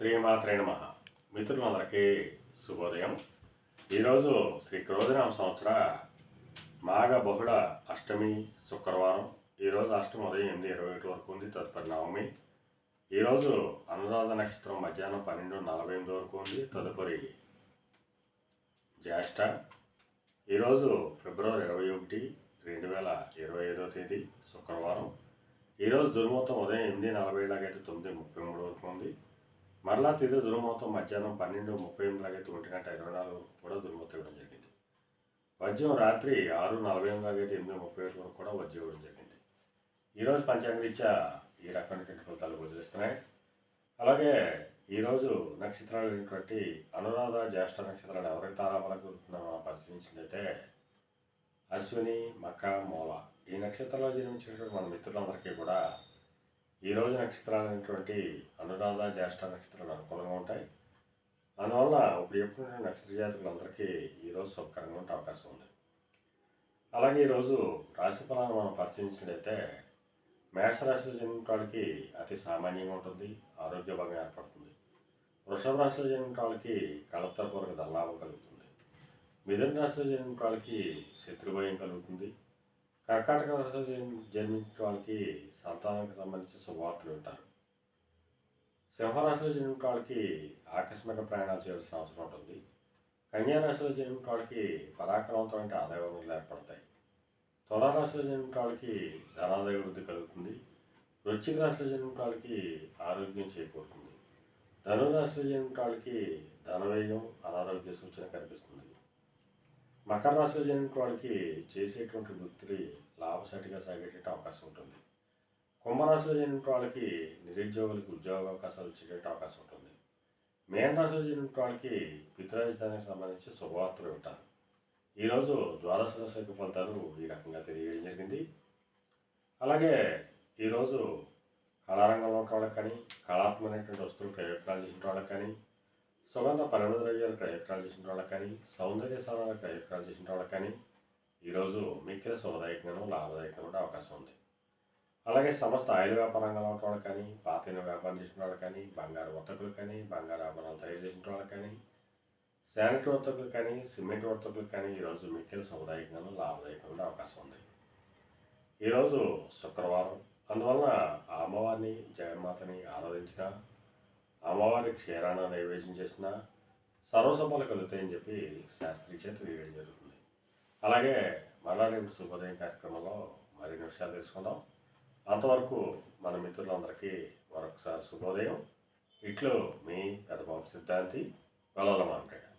శ్రీమాత్రే నమ. మిత్రులందరికీ శుభోదయం. ఈరోజు శ్రీ క్రోధనామ సంవత్సర మాఘ బహుళ అష్టమి శుక్రవారం. ఈరోజు అష్టమి ఉదయం ఎనిమిది ఇరవై ఒకటి వరకు ఉంది తదుపరి నవమి. ఈరోజు అనురాధ నక్షత్రం మధ్యాహ్నం పన్నెండు నలభై ఎనిమిది వరకు ఉంది తదుపరి జ్యేష్ఠ. ఈరోజు ఫిబ్రవరి ఇరవై ఒకటి రెండు వేల ఇరవై ఐదో తేదీ శుక్రవారం. ఈరోజు దుర్ముహూర్తం ఉదయం ఎనిమిది నలభై లాగైతే తొమ్మిది ముప్పై మరలా తిరిగి దుర్ముహూర్తం మధ్యాహ్నం పన్నెండు ముప్పై ఎనిమిది లాగైతే ఒంటి గంట ఇరవై నాలుగు కూడా దుర్ముహూర్తం ఇవ్వడం జరిగింది. వజ్యం రాత్రి ఆరు నలభై ఎనిమిది లాగైతే ఎనిమిది ముప్పై ఒకటి వరకు కూడా వజ్యం ఇవ్వడం జరిగింది. ఈరోజు పంచాంగరీత్యా ఈ రకమైనటువంటి ఫలితాలు గోచరిస్తున్నాయి అలాగే ఈరోజు నక్షత్రాలు అయినటువంటి అనురాధ జ్యేష్ఠ నక్షత్రాలు ఎవరి తారాబలకు మనం పరిశీలించినట్లయితే అశ్విని మక మూల ఈ నక్షత్రాల్లో జన్మించినటువంటి మన మిత్రులందరికీ కూడా ఈరోజు నక్షత్రాలు అనేటువంటి అనురాధ జ్యేష్ఠ నక్షత్రాలు అనుకూలంగా ఉంటాయి. అందువల్ల ఇప్పుడు చెప్పుకున్న నక్షత్ర జాతకులందరికీ ఈరోజు శుభకరంగా ఉండే అవకాశం ఉంది. అలాగే ఈరోజు రాశి ఫలాన్ని మనం పరిశీలించినట్లయితే మేషరాశిలో జన్మిన వాళ్ళకి అతి సామాన్యంగా ఉంటుంది ఆరోగ్యభంగా ఏర్పడుతుంది. వృషభ రాశిలో జన్మిన వాళ్ళకి కలత్తరపూర్వక ధనలాభం కలుగుతుంది. మిథున రాశిలో జన్మిన వాళ్ళకి శత్రుభయం కలుగుతుంది. కర్కాటక రాశిలో జన్మించిన వాళ్ళకి సంతానానికి సంబంధించిన శుభవార్తలు ఉంటారు సింహరాశిలో జన్మించిన వాళ్ళకి ఆకస్మిక ప్రయాణాలు చేయాల్సిన అవసరం ఉంటుంది. కన్యారాశిలో జన్మించిన వాళ్ళకి పరాక్రమంతో ఆదాయ వనరులు ఏర్పడతాయి. తులారాశిలో జన్మించిన వాళ్ళకి ధనాదాయ వృద్ధి కలుగుతుంది. వృశ్చిక రాశిలో జన్మించిన వాళ్ళకి ఆరోగ్యం చేకూరుతుంది. ధనురాశిలో జన్మించిన వాళ్ళకి ధనవ్యయం అనారోగ్య సూచన కనిపిస్తుంది. మకర రాశిలో జరిగిన వాళ్ళకి చేసేటువంటి వృత్తి లాభసాటిగా సాగేట అవకాశం ఉంటుంది. కుంభరాశిలో జరిగిన వాళ్ళకి నిరుద్యోగులకు ఉద్యోగ అవకాశాలు వచ్చేట అవకాశం ఉంటుంది. మేన రాశిలో జరిగిన వాళ్ళకి పితృరాజధానికి సంబంధించి శుభవార్తలు వింటారు ఈరోజు ద్వాదశ రాశి ఫలితాలు ఈ రకంగా తెలియజేయడం జరిగింది. అలాగే ఈరోజు కళారంగంలో ఉన్న వాళ్ళకి కానీ కళాత్మకమైనటువంటి వస్తువులు ప్రయోగాలు చేసిన వాళ్ళకి కానీ సుగంధ పరిమళ ద్రవ్యాలు ప్రయోగాలు చేసిన వాళ్ళకి కానీ సౌందర్య సాధన ప్రయోగాలు చేసిన వాళ్ళకి కానీ ఈరోజు మిక్కిల శుభదాయకంగాను లాభదాయకంగా ఉండే అవకాశం ఉంది. అలాగే సమస్త ఆయిల్ వ్యాపారంగా ఉన్న వాళ్ళు కానీ పాతైన వ్యాపారం చేసిన వాళ్ళు కానీ బంగారు వర్తకులు కానీ బంగారు ఆభరణాలు తయారు చేసిన వాళ్ళకి కానీ శానిటరీ వర్తకులు కానీ సిమెంట్ వర్తకులు కానీ ఈరోజు మిక్కిల సముదాయకంగాను లాభదాయకంగా ఉండే అవకాశం ఉంది. ఈరోజు శుక్రవారం. అందువలన అమ్మవారిని జగన్మాతని ఆరాధించిన అమ్మవారి క్షీరాన నైవేద్యం చేసిన సర్వసభలు కలుగుతాయని చెప్పి శాస్త్రి చేత వేయడం జరుగుతుంది. అలాగే మళ్ళా రేపు శుభోదయం కార్యక్రమంలో మరిన్ని విషయాలు తెలుసుకుందాం. అంతవరకు మన మిత్రులందరికీ మరొకసారి శుభోదయం. ఇట్లు మీ పెద్దబాబు సిద్ధాంతి వెలవలమాంటాడు